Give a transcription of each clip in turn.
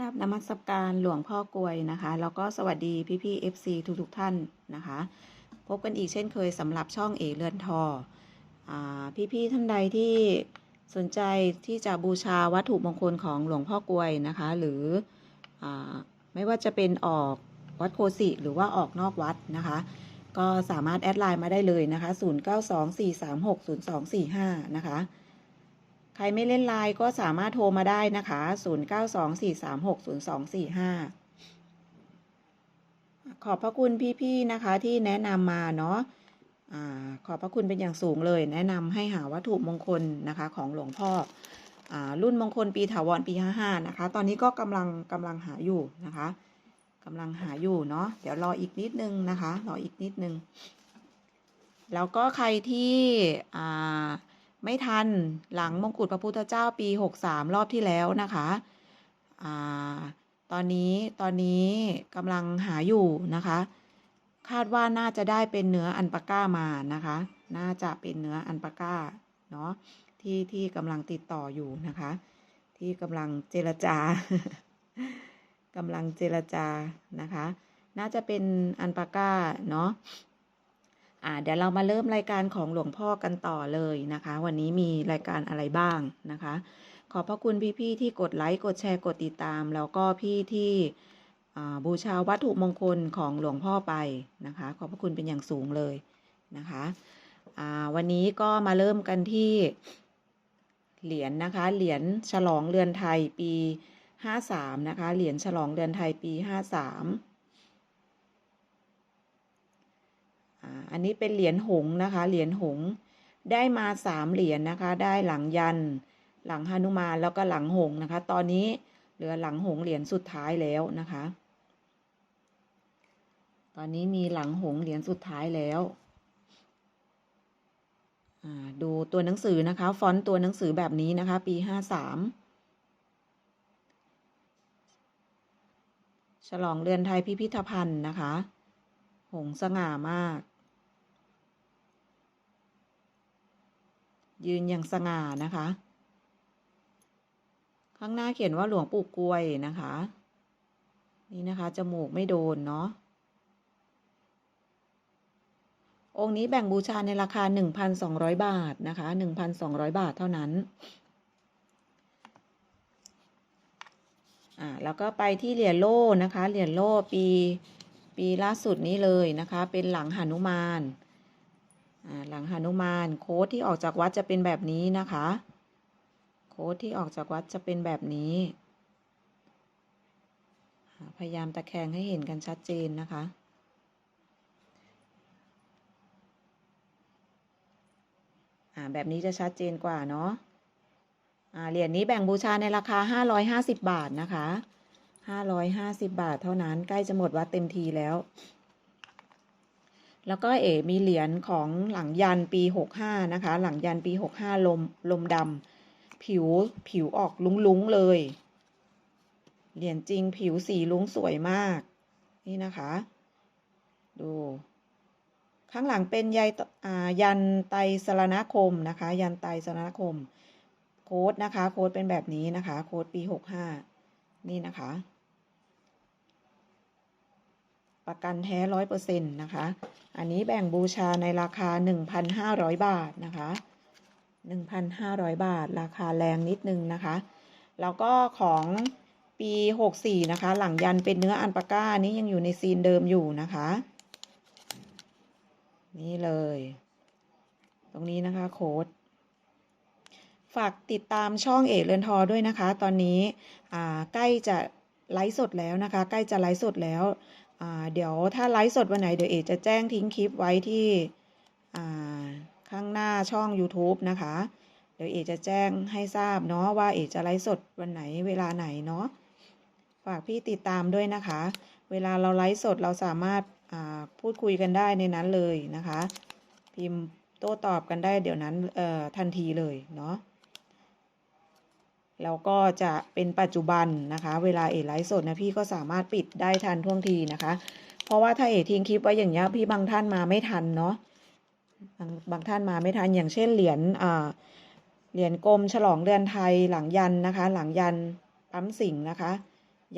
กราบนมัสการหลวงพ่อกลวยนะคะ แล้วก็สวัสดีพี่พี่ๆ FC ทุกทุกท่านนะคะ พบกันอีกเช่นเคยสำหรับช่องเอเรือนทอพี่พี่ท่านใดที่สนใจที่จะบูชาวัตถุมงคลของหลวงพ่อกลวยนะคะ หรืออไม่ว่าจะเป็นออกวัดโคสิหรือว่าออกนอกวัดนะคะ ก็สามารถแอดไลน์มาได้เลยนะคะ 0924360245 นะคะ ใครไม่เล่นไลน์ก็สามารถโทรมาได้นะคะ 0924360245 ขอบพระคุณพี่ๆนะคะที่แนะนำมาเนาะอขอบพระคุณเป็นอย่างสูงเลย แนะนำให้หาวัตถุมงคลนะคะของหลวงพ่ออรุ่นมงคลปีถาวรปี 55 นะคะ ตอนนี้ก็กำลังกำลังหาอยู่นะคะกำลังหาอยู่เนาะ เดี๋ยวรออีกนิดนึงนะคะ รออีกนิดนึง แล้วก็ใครที่อ่า ไม่ทันหลังมงกุฎพระพุทธเจ้าปี 63 รอบที่แล้วนะคะอ่าตอนนี้ตอนนี้กำลังหาอยู่นะคะ คาดว่าน่าจะได้เป็นเนื้ออันปาก้ามานะคะ น่าจะเป็นเนื้ออันปาก้าเนาะที่ที่กำลังติดต่ออยู่นะคะ ที่กำลังเจรจากำลังเจรจานะคะ น่าจะเป็นอันปาก้าเนาะ อ่าเดี๋ยวเรามาเริ่มรายการของหลวงพ่อกันต่อเลยนะคะ วันนี้มีรายการอะไรบ้างนะคะ ขอบพระคุณพี่ๆที่กดไลค์กดแชร์กดติดตาม แล้วก็พี่ที่บูชาวัตถุมงคลของหลวงพ่อไปนะคะ ขอบพระคุณเป็นอย่างสูงเลยนะคะวันนี้ก็มาเริ่มกันที่เหรียญนะคะเหรียญฉลองเรือนไทยปี 53นะคะเหรียญฉลองเรือนไทยปี 53 อันนี้เป็นเหรียญหงนะคะ เหรียญหง ได้มาสามเหรียญนะคะ ได้หลังยัน หลังหนุมานแล้วก็หลังหงนะคะ ตอนนี้เหลือหลังหงเหรียญสุดท้ายแล้วนะคะ ตอนนี้มีหลังหงเหรียญสุดท้ายแล้วดูตัวหนังสือนะคะ ฟอนต์ตัวหนังสือแบบนี้นะคะ ปีห้าสามฉลองเรือนไทยพิพิธภัณฑ์นะคะ หงสง่ามาก ยืนอย่างสง่านะคะ ข้างหน้าเขียนว่าหลวงปู่กล้วยนะคะ นี่นะคะ จมูกไม่โดนเนาะองค์นี้แบ่งบูชาในราคา 1,200 บาทนะคะ 1,200 บาทเท่านั้น อ่า แล้วก็ไปที่เหรียญโล่นะคะ เหรียญโล่ปี ปีล่าสุดนี้เลยนะคะ เป็นหลังหนุมาน หลังหนุมานโค้ดที่ออกจากวัดจะเป็นแบบนี้นะคะ โค้ดที่ออกจากวัดจะเป็นแบบนี้ พยายามตะแคงให้เห็นกันชัดเจนนะคะ แบบนี้จะชัดเจนกว่าเนาะเหรียญนี้แบ่งบูชาในราคา 550 บาทนะคะ 550 บาทเท่านั้นใกล้จะหมดวัดเต็มทีแล้ว แล้วก็เอ๋มีเหรียญของหลังยันปี 65 นะคะ หลังยันปี 65 ลมลมดำผิวผิวออกลุ้งๆเลย เหรียญจริงผิวสีลุ้งสวยมาก นี่นะคะ ดู ข้างหลังเป็นยายยันไตรสรณคมนะคะ ยันไตรสรณคม โค้ดนะคะ โค้ดเป็นแบบนี้นะคะ โค้ดปีหกห้านี่นะคะ ประกันแท้ร้อยเปอร์เซ็นต์นะคะ อันนี้แบ่งบูชาในราคาหนึ่งพันห้าร้อยบาทนะคะหนึ่งพันห้าร้อยบาท ราคาแรงนิดนึงนะคะ แล้วก็ของปีหกสี่นะคะ หลังยันเป็นเนื้ออันปาก้านี้ยังอยู่ในซีนเดิมอยู่นะคะ นี่เลย ตรงนี้นะคะโค้ดฝากติดตามช่องเอกเรือนทอด้วยนะคะ ตอนนี้ใกล้จะไลฟ์สดแล้วนะคะ ใกล้จะไลฟ์สดแล้ว เดี๋ยวถ้าไลฟ์สดวันไหนเดี๋ยวเอจะแจ้งทิ้งคลิปไว้ที่ข้างหน้าช่อง YouTube นะคะ เดี๋ยวเอจะแจ้งให้ทราบเนาะว่าเอจะไลฟ์สดวันไหนเวลาไหนเนาะฝากพี่ติดตามด้วยนะคะ เวลาเราไลฟ์สดเราสามารถาพูดคุยกันได้ในนั้นเลยนะคะ พิมพ์โต้ตอบกันได้เดี๋ยวนั้นทันทีเลยเนาะ แล้วก็จะเป็นปัจจุบันนะคะ เวลาเอไลฟ์สดนะพี่ก็สามารถปิดได้ทันท่วงทีนะคะ เพราะว่าถ้าเอทิ้งคลิปไว้อย่างเงี้ยพี่บางท่านมาไม่ทันเนาะบางบางท่านมาไม่ทันอย่างเช่นเหรียญอ่าเหรียญกลมฉลองเดือนไทยหลังยันนะคะ หลังยันปั๊มสิงนะคะ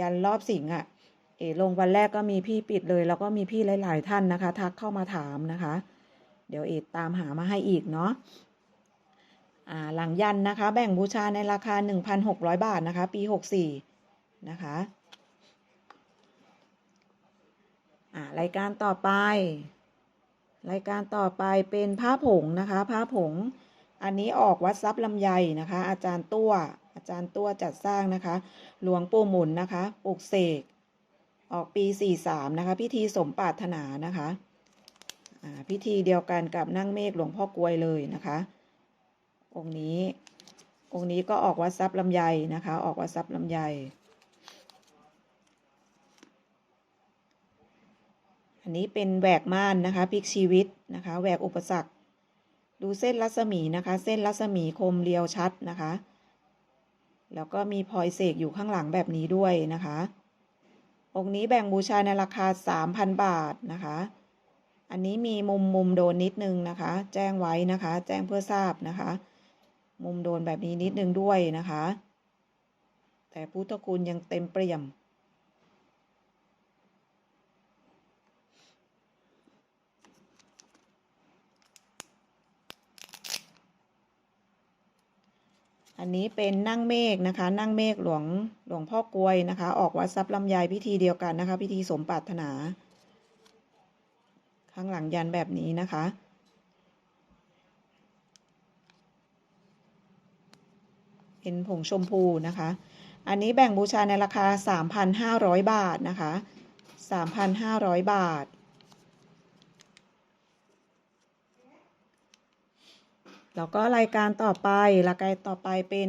ยันรอบสิงห์อะ เอลงวันแรกก็มีพี่ปิดเลย แล้วก็มีพี่หลาย ๆ ท่านนะคะ ทักเข้ามาถามนะคะ เดี๋ยวเอตามหามาให้อีกเนาะ หลังยันนะคะ แบ่งบูชาในราคา 1,600 บาทนะคะ ปี 64 นะคะรายการต่อไป รายการต่อไปเป็นผ้าผงนะคะ ผ้าผง อันนี้ออกวัดทรัพย์ลำไยนะคะ อาจารย์ตัวอาจารย์ตัวจัดสร้างนะคะ หลวงปู่หมุนนะคะปลุกเสก ออกปี 43 นะคะ พิธีสมปรารถนานะคะ พิธีเดียวกันกับนั่งเมฆหลวงพ่อกลวยเลยนะคะ องค์นี้ องค์นี้ก็ออกวัดทรัพย์ลำไยนะคะ ออกวัดทรัพย์ลำไย อันนี้เป็นแหวกม่านนะคะพลิกชีวิตนะคะแหวกอุปสรรค ดูเส้นรัศมีนะคะ เส้นรัศมีคมเรียวชัดนะคะ แล้วก็มีพลอยเสกอยู่ข้างหลังแบบนี้ด้วยนะคะ องค์นี้แบ่งบูชาในราคา 3,000 บาทนะคะอันนี้มีมุมมุมโดนนิดนึงนะคะ แจ้งไว้นะคะ แจ้งเพื่อทราบนะคะ มุมโดนแบบนี้นิดนึงด้วยนะคะ แต่พุทธคุณยังเต็มเปี่ยม อันนี้เป็นนั่งเมฆนะคะ นั่งเมฆหลวงหลวงพ่อกลวยนะคะ ออกวัดทรัพย์ลำไยพิธีเดียวกันนะคะ พิธีสมปรารถนา ข้างหลังยันแบบนี้นะคะ เป็นผงชมพูนะคะ อันนี้แบ่งบูชาในราคา 3,500 บาทนะคะ 3,500 บาท แล้วก็รายการต่อไป รายการต่อไปเป็น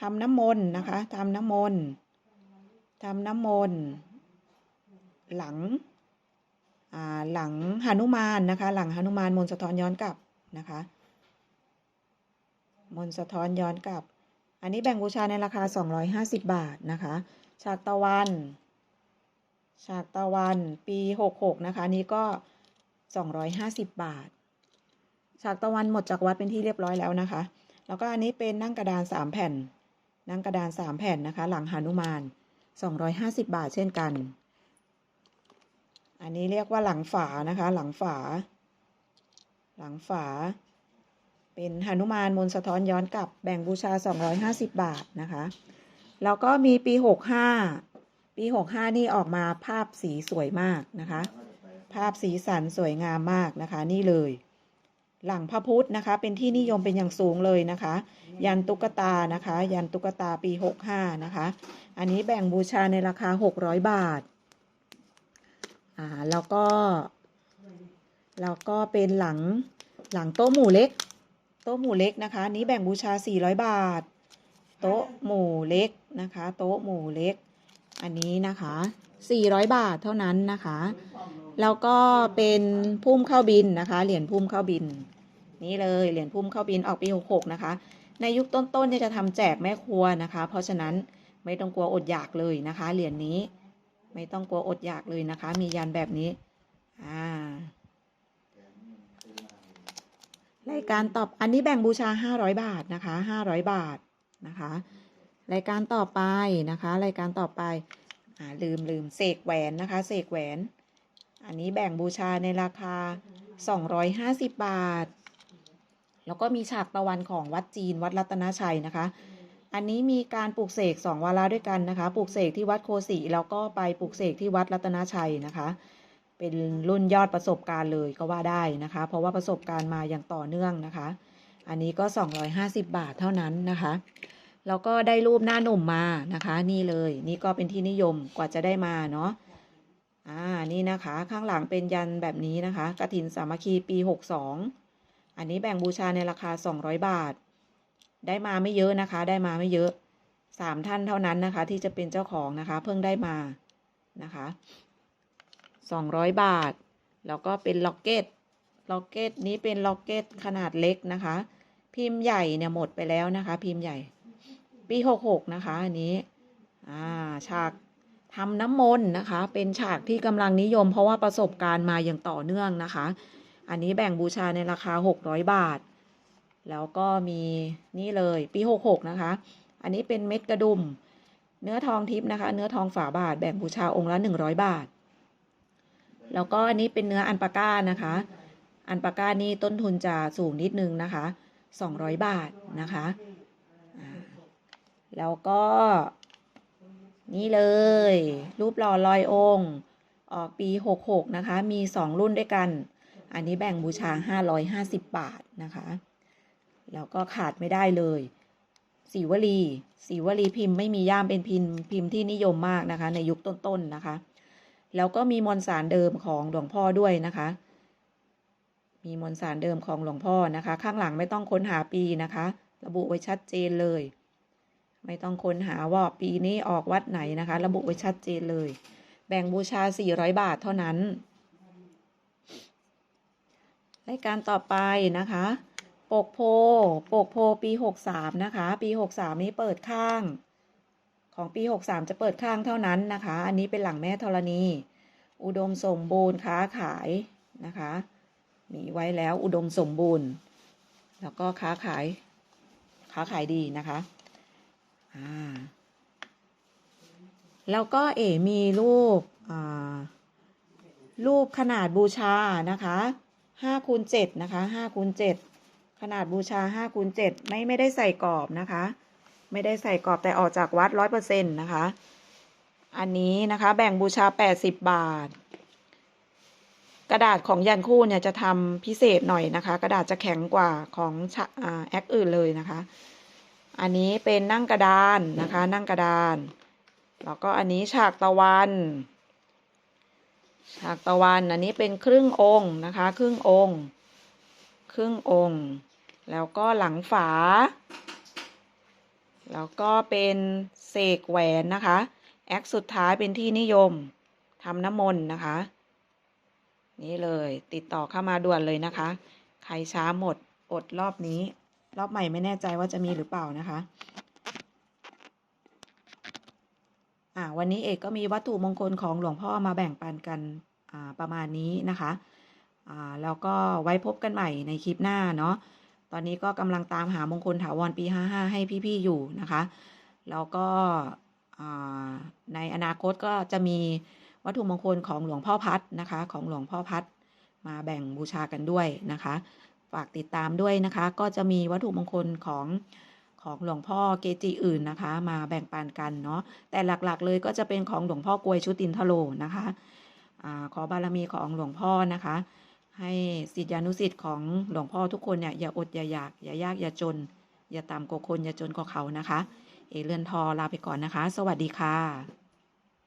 ทำน้ำมนต์นะคะทำน้ำมนต์ทำน้ำมนต์หลังหลังหนุมานนะคะ หลังหนุมานมนสะท้อนย้อนกลับนะคะ มนสะท้อนย้อนกลับ อันนี้แบ่งบูชาในราคา 250 บาทนะคะ ฉากตะวัน ฉากตะวันปี 66 นะคะ นี้ก็ 250 บาท ฉากตะวันหมดจากวัดเป็นที่เรียบร้อยแล้วนะคะ แล้วก็อันนี้เป็นนั่งกระดานสามแผ่น นั่งกระดานสามแผ่นนะคะ หลังหานุมานสองร้อยห้าสิบบาทเช่นกัน อันนี้เรียกว่าหลังฝานะคะ หลังฝา หลังฝา เป็นหนุมานมนสะท้อนย้อนกลับแบ่งบูชาสองร้อยห้าสิบบาทนะคะ แล้วก็มีปีหกห้าปีหกห้านี่ออกมาภาพสีสวยมากนะคะ ภาพสีสันสวยงามมากนะคะ นี่เลย หลังพระพุทธนะคะ เป็นที่นิยมเป็นอย่างสูงเลยนะคะ ยันตุ๊กตานะคะ ยันตุ๊กตาปี 65 นะคะ อันนี้แบ่งบูชาในราคา 600 บาทอ่าแล้วก็แล้วก็เป็นหลังหลังโต๊ะหมู่เล็ก โต๊ะหมู่เล็กนะคะนี้แบ่งบูชา 400 บาท โต๊ะหมู่เล็กนะคะ โต๊ะหมู่เล็ก อันนี้นะคะ 400 บาทเท่านั้นนะคะ แล้วก็เป็นพุ่มเข้าบินนะคะ เหรียญพุ่มเข้าบิน นี่เลยเหรียญพุ่มเข้าบินออกปี66นะคะ ในยุคต้นๆจะทำแจกแม่ครัวนะคะ เพราะฉะนั้นไม่ต้องกลัวอดอยากเลยนะคะ เหรียญนี้ ไม่ต้องกลัวอดอยากเลยนะคะ มียันแบบนี้ อ่า รายการตอบอันนี้แบ่งบูชา 500 บาทนะคะ 500 บาทนะคะ รายการต่อไปนะคะ รายการต่อไปอ่าลืมลืมเสกแหวนนะคะเสกแหวน อันนี้แบ่งบูชาในราคา 250 บาท แล้วก็มีฉากตะวันของวัดจีนวัดรัตนชัยนะคะ อันนี้มีการปลูกเสกสองวาระด้วยกันนะคะ ปลูกเสกที่วัดโคสีแล้วก็ไปปลูกเสกที่วัดรัตนชัยนะคะ เป็นรุ่นยอดประสบการณ์เลยก็ว่าได้นะคะ เพราะว่าประสบการณ์มาอย่างต่อเนื่องนะคะ อันนี้ก็ 250 บาทเท่านั้นนะคะแล้วก็ได้รูปหน้าหนุ่มมานะคะ นี่เลยนี่ก็เป็นที่นิยมกว่าจะได้มาเนาะอ่านี่นะคะข้างหลังเป็นยันแบบนี้นะคะกระถินสามัคคีปี62อันนี้แบ่งบูชาในราคา200บาท ได้มาไม่เยอะนะคะ ได้มาไม่เยอะสามท่านเท่านั้นนะคะ ที่จะเป็นเจ้าของนะคะ เพิ่งได้มานะคะ 200 บาท แล้วก็เป็นล็อกเก็ต ล็อกเก็ตนี้เป็นล็อกเก็ตขนาดเล็กนะคะ พิมพ์ใหญ่เนี่ยหมดไปแล้วนะคะ พิมพ์ใหญ่ ปี66นะคะอันนี้ อ่า ฉากทำน้ำมนต์นะคะ เป็นฉากที่กำลังนิยม เพราะว่าประสบการณ์มาอย่างต่อเนื่องนะคะ อันนี้แบ่งบูชาในราคา 600 บาท แล้วก็มีนี่เลยปี 66 นะคะ อันนี้เป็นเม็ดกระดุม เนื้อทองทิพย์นะคะ เนื้อทองฝาบาท แบ่งบูชาองค์ละหนึ่งร้อยบาท แล้วก็อันนี้เป็นเนื้ออันปาก้านะคะ อันปาก้านี่ต้นทุนจะสูงนิดนึงนะคะสองร้อยบาทนะคะแล้วก็ นี่เลย รูปหล่อลอยองค์ ออกปี 66 นะคะ มี 2 รุ่นด้วยกัน อันนี้แบ่งบูชา 550 บาทนะคะ แล้วก็ขาดไม่ได้เลยสีวลีสีวลีพิมพ์ไม่มีย่ามเป็นพิมพ์พิมพ์ที่นิยมมากนะคะ ในยุคต้นๆนะคะ แล้วก็มีมวลสารเดิมของหลวงพ่อด้วยนะคะ มีมวลสารเดิมของหลวงพ่อนะคะ ข้างหลังไม่ต้องค้นหาปีนะคะ ระบุไว้ชัดเจนเลย ไม่ต้องค้นหาว่าปีนี้ออกวัดไหนนะคะ ระบุไว้ชัดเจนเลย แบ่งบูชา 400 บาทเท่านั้นรายการต่อไปนะคะ ปกโพ ปกโพปี 63 นะคะ ปี 63 นี้เปิดข้าง ของปี 63 จะเปิดข้างเท่านั้นนะคะ อันนี้เป็นหลังแม่ธรณี อุดมสมบูรณ์ค้าขายนะคะ มีไว้แล้วอุดมสมบูรณ์ แล้วก็ค้าขาย ค้าขายดีนะคะอ่าแล้วก็เอ๋มีรูปอ่ารูปขนาดบูชานะคะ5คูณ7นะคะ5คูณ7ขนาดบูชา5คูณ7ไม่ไม่ได้ใส่กรอบนะคะ ไม่ได้ใส่กรอบแต่ออกจากวัดร้อยเปอร์เซ็นต์นะคะ อันนี้นะคะแบ่งบูชา80บบาท กระดาษของยันคู่เนี่ยจะทำพิเศษหน่อยนะคะ กระดาษจะแข็งกว่าของอ่าแอคอื่นเลยนะคะ อันนี้เป็นนั่งกระดานนะคะ นั่งกระดาน แล้วก็อันนี้ฉากตะวันฉากตะวันอันนี้เป็นครึ่งองค์นะคะ ครึ่งองค์ ครึ่งองค์ แล้วก็หลังฝา แล้วก็เป็นเสกแหวนนะคะ แอคสุดท้ายเป็นที่นิยมทำน้ำมนต์นะคะ นี่เลยติดต่อเข้ามาด่วนเลยนะคะ ใครช้าหมดอดรอบนี้ รอบใหม่ไม่แน่ใจว่าจะมีหรือเปล่านะคะอ่าวันนี้เอกก็มีวัตถุมงคลของหลวงพ่อมาแบ่งปันกันอ่าประมาณนี้นะคะอ่าแล้วก็ไว้พบกันใหม่ในคลิปหน้าเนาะ ตอนนี้ก็กำลังตามหามงคลถาวรปี 55 ให้พี่ๆอยู่นะคะ แล้วก็ในอนาคตก็จะมีวัตถุมงคลของหลวงพ่อพัดนะคะ ของหลวงพ่อพัดมาแบ่งบูชากันด้วยนะคะ ฝากติดตามด้วยนะคะ ก็จะมีวัตถุมงคลของของหลวงพ่อเกจิอื่นนะคะ มาแบ่งปันกันเนาะแต่หลักๆเลยก็จะเป็นของหลวงพ่อกวยชุตินทโลนะคะอขอบารมีของหลวงพ่อนะคะ ให้สิทธิอนุสิทธิ์ของหลวงพ่อทุกคนเนี่ยอย่าอดอย่าอยากอย่ายากอย่าจน อย่าต่ำกว่าคนอย่าจนกว่าเขานะคะ เอเรือนทอลาไปก่อนนะคะ สวัสดีค่ะ